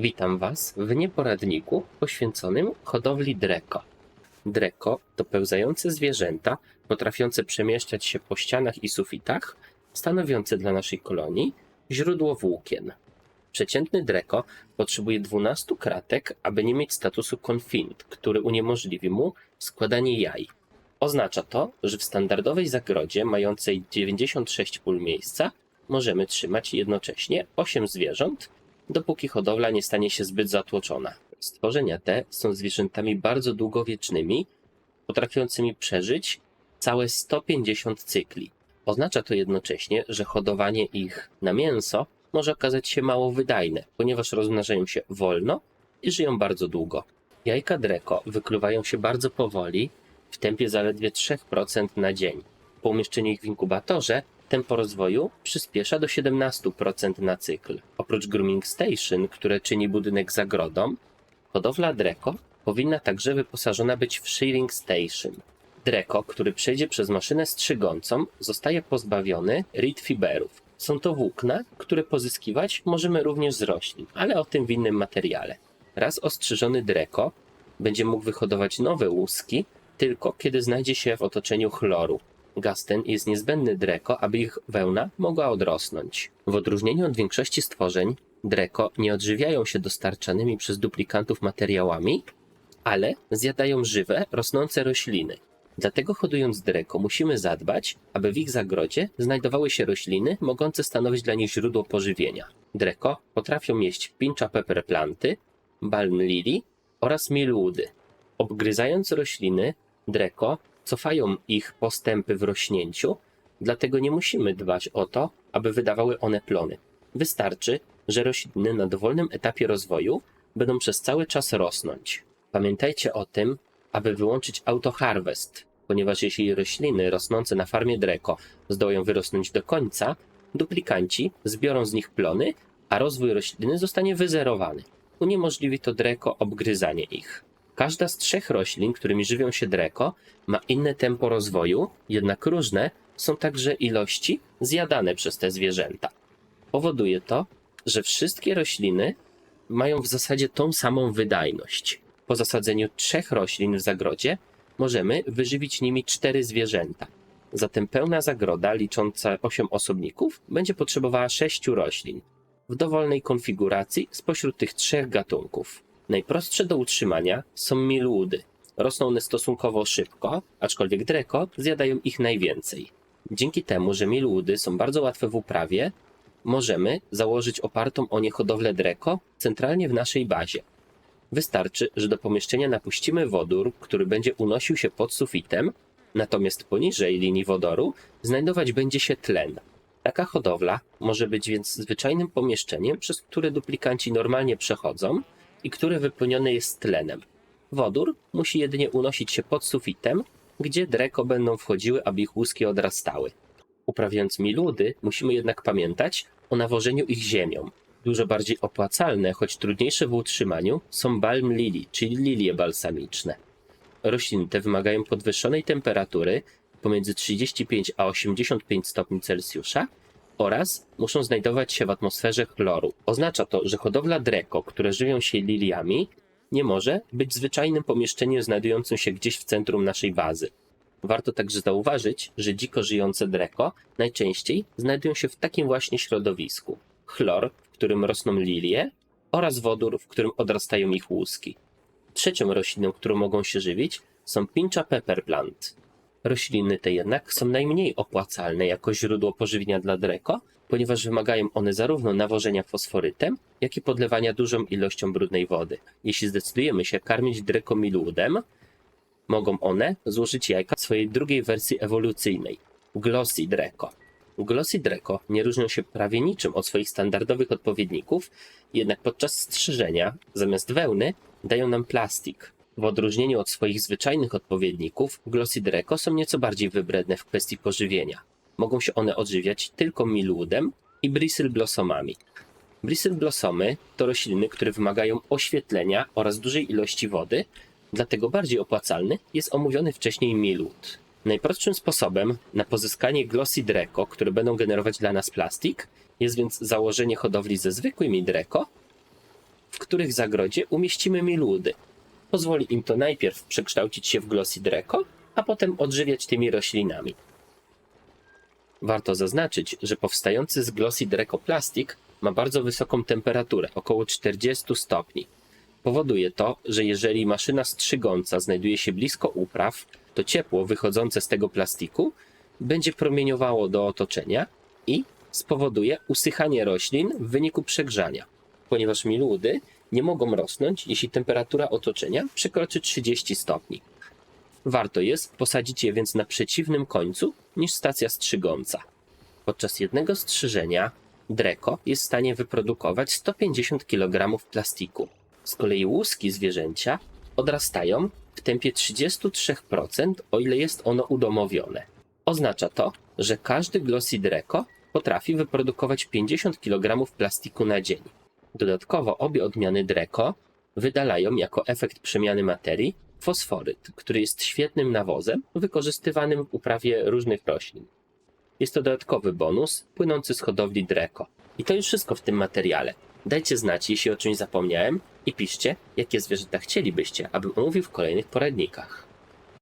Witam Was w nieporadniku poświęconym hodowli dreko. Dreko to pełzające zwierzęta potrafiące przemieszczać się po ścianach i sufitach, stanowiące dla naszej kolonii źródło włókien. Przeciętny dreko potrzebuje 12 kratek, aby nie mieć statusu confined, który uniemożliwi mu składanie jaj. Oznacza to, że w standardowej zagrodzie mającej 96 pól miejsca możemy trzymać jednocześnie 8 zwierząt, dopóki hodowla nie stanie się zbyt zatłoczona. Stworzenia te są zwierzętami bardzo długowiecznymi, potrafiącymi przeżyć całe 150 cykli. Oznacza to jednocześnie, że hodowanie ich na mięso może okazać się mało wydajne, ponieważ rozmnażają się wolno i żyją bardzo długo. Jajka dreko wykluwają się bardzo powoli, w tempie zaledwie 3% na dzień. Po umieszczeniu ich w inkubatorze tempo rozwoju przyspiesza do 17% na cykl. Oprócz grooming station, które czyni budynek zagrodą, hodowla dreko powinna także wyposażona być w shearing station. Dreko, który przejdzie przez maszynę strzygącą, zostaje pozbawiony reed fiberów. Są to włókna, które pozyskiwać możemy również z roślin, ale o tym w innym materiale. Raz ostrzyżony dreko będzie mógł wyhodować nowe łuski, tylko kiedy znajdzie się w otoczeniu chloru. Gaz ten jest niezbędny dreko, aby ich wełna mogła odrosnąć. W odróżnieniu od większości stworzeń, dreko nie odżywiają się dostarczanymi przez duplikantów materiałami, ale zjadają żywe, rosnące rośliny. Dlatego hodując dreko musimy zadbać, aby w ich zagrodzie znajdowały się rośliny mogące stanowić dla nich źródło pożywienia. Dreko potrafią jeść pincha pepper planty, balm lily oraz milwoody. Obgryzając rośliny, dreko cofają ich postępy w rośnięciu, dlatego nie musimy dbać o to, aby wydawały one plony. Wystarczy, że rośliny na dowolnym etapie rozwoju będą przez cały czas rosnąć. Pamiętajcie o tym, aby wyłączyć autoharvest, ponieważ jeśli rośliny rosnące na farmie Dreko zdołają wyrosnąć do końca, duplikanci zbiorą z nich plony, a rozwój rośliny zostanie wyzerowany. Uniemożliwi to Dreko obgryzanie ich. Każda z trzech roślin, którymi żywią się Dreko, ma inne tempo rozwoju, jednak różne są także ilości zjadane przez te zwierzęta. Powoduje to, że wszystkie rośliny mają w zasadzie tą samą wydajność. Po zasadzeniu trzech roślin w zagrodzie możemy wyżywić nimi cztery zwierzęta. Zatem pełna zagroda licząca 8 osobników będzie potrzebowała sześciu roślin w dowolnej konfiguracji spośród tych trzech gatunków. Najprostsze do utrzymania są milwoody. Rosną one stosunkowo szybko, aczkolwiek dreko zjadają ich najwięcej. Dzięki temu, że milwoody są bardzo łatwe w uprawie, możemy założyć opartą o nie hodowlę dreko centralnie w naszej bazie. Wystarczy, że do pomieszczenia napuścimy wodór, który będzie unosił się pod sufitem, natomiast poniżej linii wodoru znajdować będzie się tlen. Taka hodowla może być więc zwyczajnym pomieszczeniem, przez które duplikanci normalnie przechodzą i które wypełnione jest tlenem. Wodór musi jedynie unosić się pod sufitem, gdzie dreko będą wchodziły, aby ich łuski odrastały. Uprawiając miludy, musimy jednak pamiętać o nawożeniu ich ziemią. Dużo bardziej opłacalne, choć trudniejsze w utrzymaniu, są balm lili, czyli lilie balsamiczne. Rośliny te wymagają podwyższonej temperatury pomiędzy 35 a 85 stopni Celsjusza oraz muszą znajdować się w atmosferze chloru. Oznacza to, że hodowla dreko, które żywią się liliami, nie może być zwyczajnym pomieszczeniem znajdującym się gdzieś w centrum naszej bazy. Warto także zauważyć, że dziko żyjące dreko najczęściej znajdują się w takim właśnie środowisku. Chlor, w którym rosną lilie, oraz wodór, w którym odrastają ich łuski. Trzecią rośliną, którą mogą się żywić, są pincha pepper plant. Rośliny te jednak są najmniej opłacalne jako źródło pożywienia dla dreko, ponieważ wymagają one zarówno nawożenia fosforytem, jak i podlewania dużą ilością brudnej wody. Jeśli zdecydujemy się karmić dreko miludem, mogą one złożyć jajka w swojej drugiej wersji ewolucyjnej Glossy Dreco. Glossy Dreco nie różnią się prawie niczym od swoich standardowych odpowiedników, jednak podczas strzyżenia zamiast wełny dają nam plastik. W odróżnieniu od swoich zwyczajnych odpowiedników, Glossy Dreco są nieco bardziej wybredne w kwestii pożywienia. Mogą się one odżywiać tylko miludem i bristle blossomami. Bristle blossomy to rośliny, które wymagają oświetlenia oraz dużej ilości wody, dlatego bardziej opłacalny jest omówiony wcześniej milud. Najprostszym sposobem na pozyskanie glossy dreko, które będą generować dla nas plastik, jest więc założenie hodowli ze zwykłymi dreko, w których zagrodzie umieścimy miludy. Pozwoli im to najpierw przekształcić się w Glossidreco, a potem odżywiać tymi roślinami. Warto zaznaczyć, że powstający z Glossidreco plastik ma bardzo wysoką temperaturę, około 40 stopni. Powoduje to, że jeżeli maszyna strzygąca znajduje się blisko upraw, to ciepło wychodzące z tego plastiku będzie promieniowało do otoczenia i spowoduje usychanie roślin w wyniku przegrzania, ponieważ miludy nie mogą rosnąć, jeśli temperatura otoczenia przekroczy 30 stopni. Warto jest posadzić je więc na przeciwnym końcu niż stacja strzygąca. Podczas jednego strzyżenia Dreko jest w stanie wyprodukować 150 kg plastiku. Z kolei łuski zwierzęcia odrastają w tempie 33%, o ile jest ono udomowione. Oznacza to, że każdy Glossidreco potrafi wyprodukować 50 kg plastiku na dzień. Dodatkowo obie odmiany Dreco wydalają jako efekt przemiany materii fosforyt, który jest świetnym nawozem wykorzystywanym w uprawie różnych roślin. Jest to dodatkowy bonus płynący z hodowli Dreco. I to już wszystko w tym materiale. Dajcie znać, jeśli o czymś zapomniałem i piszcie, jakie zwierzęta chcielibyście, abym omówił w kolejnych poradnikach.